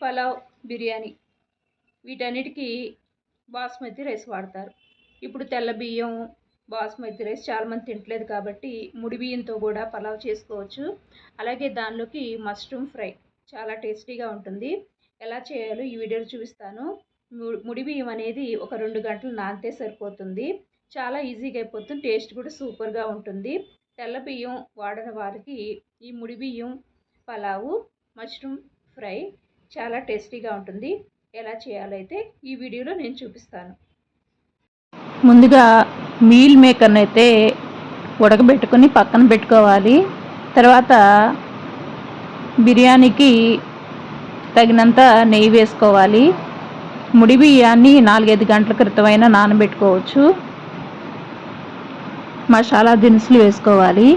పలావ్ బిర్యానీ. వీటన్నిటికీ బాస్మతి రైస్ వాడతారు. ఇప్పుడు తెల్ల బియ్యం బాస్మతి రైస్ చాలామంది తింటలేదు కాబట్టి ముడి బియ్యంతో కూడా పలావ్ చేసుకోవచ్చు. అలాగే దానిలోకి మష్రూమ్ ఫ్రై చాలా టేస్టీగా ఉంటుంది. ఎలా చేయాలో ఈ వీడియోలో చూపిస్తాను. ముడి బియ్యం అనేది ఒక రెండు గంటలు నానితే సరిపోతుంది. చాలా ఈజీగా అయిపోతుంది. టేస్ట్ కూడా సూపర్గా ఉంటుంది. తెల్ల బియ్యం వాడని వారికి ఈ ముడి బియ్యం పలావు మష్రూమ్ ఫ్రై చాలా టేస్టీగా ఉంటుంది. ఎలా చేయాలైతే ఈ వీడియోలో నేను చూపిస్తాను. ముందుగా మీల్ మేకర్ని అయితే ఉడకబెట్టుకొని పక్కన పెట్టుకోవాలి. తర్వాత బిర్యానీకి తగినంత నెయ్యి వేసుకోవాలి. ముడి బియ్యాన్ని నాలుగైదు గంటల క్రితమైనా నానబెట్టుకోవచ్చు. మసాలా దినుసులు వేసుకోవాలి.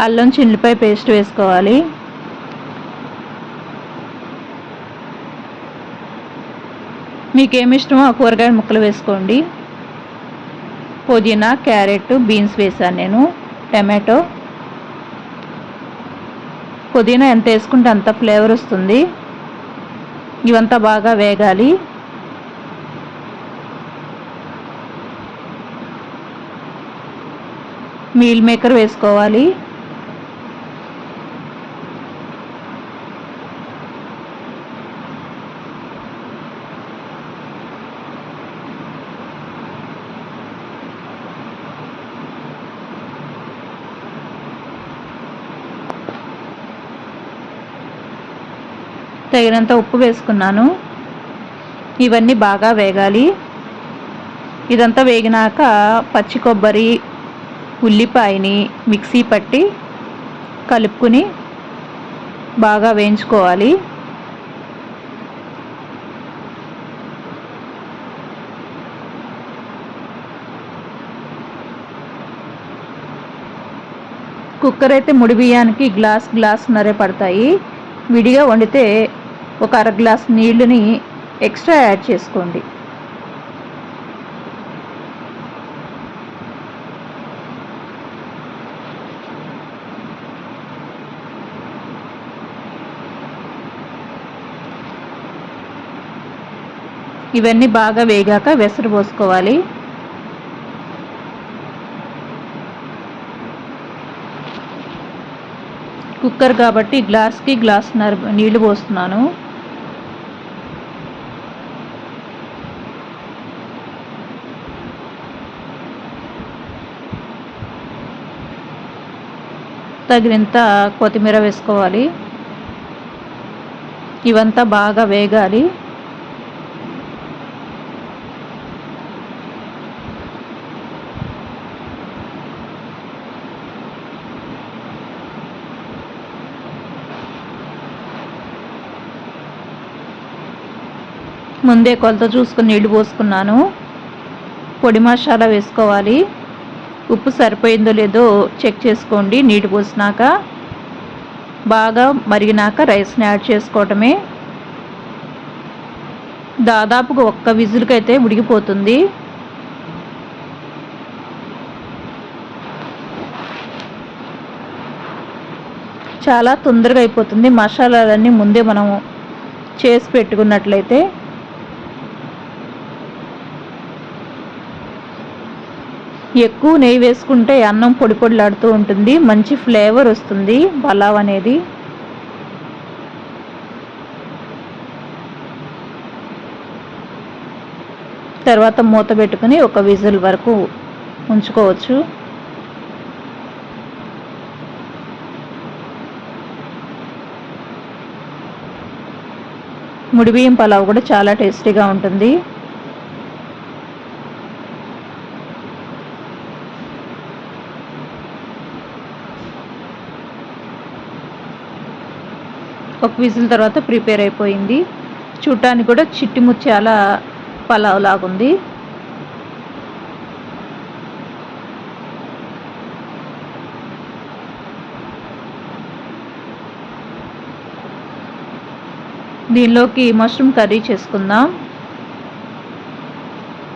అల్లం చిల్లిపాయ పేస్ట్ వేసుకోవాలి. మీకు ఏమి ఇష్టమో ఆ కూరగాయ ముక్కలు వేసుకోండి. పుదీనా క్యారెట్ బీన్స్ వేసాను నేను టమాటో. పుదీనా ఎంత వేసుకుంటే అంత ఫ్లేవర్ వస్తుంది. ఇవంతా బాగా వేగాలి. మీల్ మేకర్ వేసుకోవాలి. తగినంత ఉప్పు వేసుకున్నాను. ఇవన్నీ బాగా వేగాలి. ఇదంతా వేగినాక పచ్చి కొబ్బరి ఉల్లిపాయని మిక్సీ పట్టి కలుపుకుని బాగా వేయించుకోవాలి. కుక్కర్ అయితే ముడి బియ్యానికి గ్లాస్ గ్లాస్ నరే పడతాయి. విడిగా వండితే ఒక అర గ్లాస్ నీళ్ళని ఎక్స్ట్రా యాడ్ చేసుకోండి. ఇవన్నీ బాగా వేగాక వెసరు పోసుకోవాలి. కుక్కర్ కాబట్టి గ్లాస్కి గ్లాస్ నర్ నీళ్ళు పోస్తున్నాను. తగినంత కొత్తిమీర వేసుకోవాలి. ఇవంతా బాగా వేగాలి. ముందే కొలత చూసుకుని నీళ్ళు పోసుకున్నాను. పొడి మసాలా వేసుకోవాలి. ఉప్పు సరిపోయిందో లేదో చెక్ చేసుకోండి. నీటి పోసినాక బాగా మరిగినాక రైస్ని యాడ్ చేసుకోవటమే. దాదాపుగా ఒక్క విజిల్కి అయితే ఉడికిపోతుంది చాలా తొందరగా అయిపోతుంది. మసాలాలన్నీ ముందే మనం చేసి పెట్టుకున్నట్లయితే ఎక్కువ నెయ్యి వేసుకుంటే అన్నం పొడి పొడిలాడుతూ ఉంటుంది మంచి ఫ్లేవర్ వస్తుంది పలావ్ అనేది. తర్వాత మూత పెట్టుకుని ఒక విజిల్ వరకు ఉంచుకోవచ్చు. ముడిబియ్యం పలావ్ కూడా చాలా టేస్టీగా ఉంటుంది. ఒక విజిల్ తర్వాత ప్రిపేర్ అయిపోయింది. చూడటానికి కూడా చిట్టి ముత్యాల పలావ్ లాగుంది. దీనిలోకి మష్రూమ్ కర్రీ చేసుకుందాం.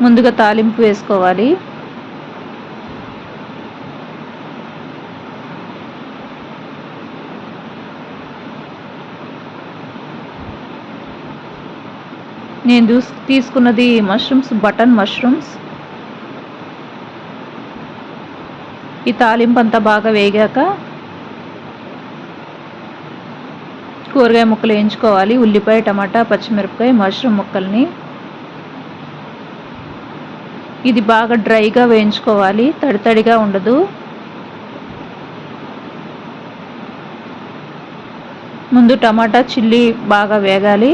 ముందుగా తాలింపు వేసుకోవాలి. నేను దూ తీసుకున్నది మష్రూమ్స్ బటన్ మష్రూమ్స్ ఈ తాలింపు అంతా బాగా వేగాక కూరగాయ ముక్కలు వేయించుకోవాలి. ఉల్లిపాయ టమాటా పచ్చిమిరపకాయ మష్రూమ్ ముక్కల్ని. ఇది బాగా డ్రైగా వేయించుకోవాలి. తడి తడిగా ఉండదు. ముందు టమాటా చిల్లీ బాగా వేగాలి.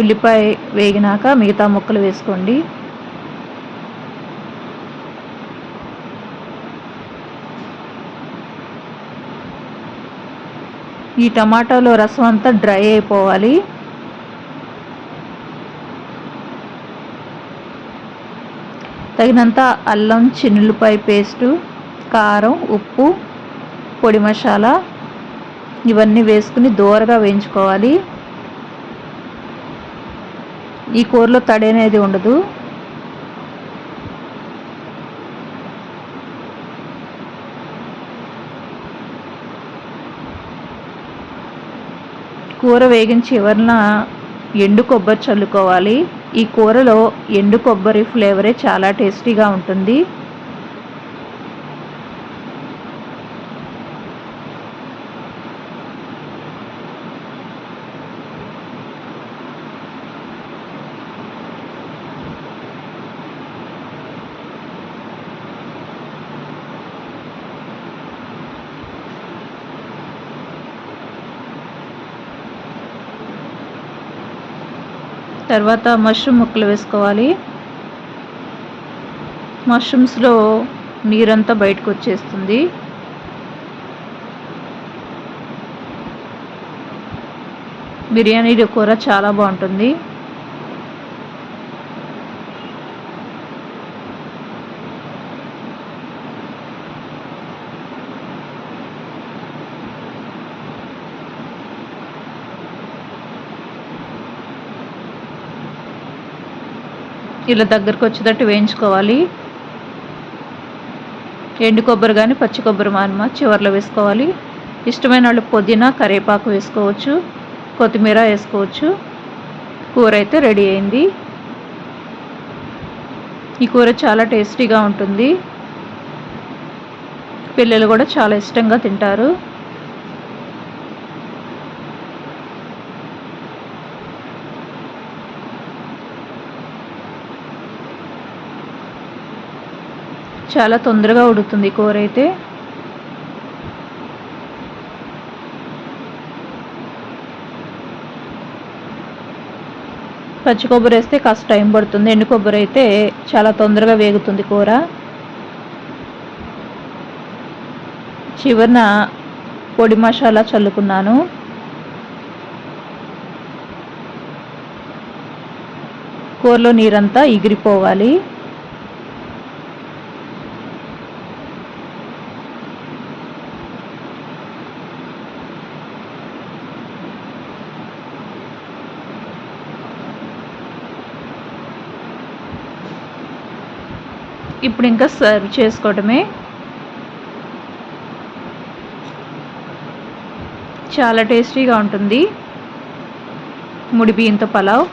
ఉల్లిపాయ వేగినాక మిగతా ముక్కలు వేసుకోండి. ఈ టమాటాలో రసం అంతా డ్రై అయిపోవాలి. తగినంత అల్లం చిన్నులపాయ పేస్టు కారం ఉప్పు పొడి మసాలా ఇవన్నీ వేసుకుని దూరగా వేయించుకోవాలి. ఈ కూరలో తడి అనేది ఉండదు. కూర వేగిన చివరన ఎండు కొబ్బరి చల్లుకోవాలి. ఈ కూరలో ఎండు కొబ్బరి ఫ్లేవరే చాలా టేస్టీగా ఉంటుంది. తర్వాత మష్రూమ్ ముక్కలు వేసుకోవాలి. మష్రూమ్స్లో నీరంతా బయటకు వచ్చేస్తుంది. బిర్యానీ కూర చాలా బాగుంటుంది. ఇలా దగ్గరకు వచ్చేటట్టు వేయించుకోవాలి. ఎండు కొబ్బరి కానీ పచ్చి కొబ్బరి మానమ చివరిలో వేసుకోవాలి. ఇష్టమైన వాళ్ళు పుదీనా కరివేపాకు వేసుకోవచ్చు కొత్తిమీర వేసుకోవచ్చు. కూర అయితే రెడీ అయింది. ఈ కూర చాలా టేస్టీగా ఉంటుంది. పిల్లలు కూడా చాలా ఇష్టంగా తింటారు. చాలా తొందరగా ఉడుకుతుంది కూర అయితే. పచ్చి కొబ్బరి వేస్తే కాస్త టైం పడుతుంది. ఎండు కొబ్బరి అయితే చాలా తొందరగా వేగుతుంది కూర. చివరిన పొడి మసాలా చల్లుకున్నాను. కూరలో నీరంతా ఎగిరిపోవాలి ఇప్పుడు ఇంకా సర్వ్ చేసుకోవడమే చాలా టేస్టీగా ఉంటుంది. ముడి బియ్యంతో పలావ్.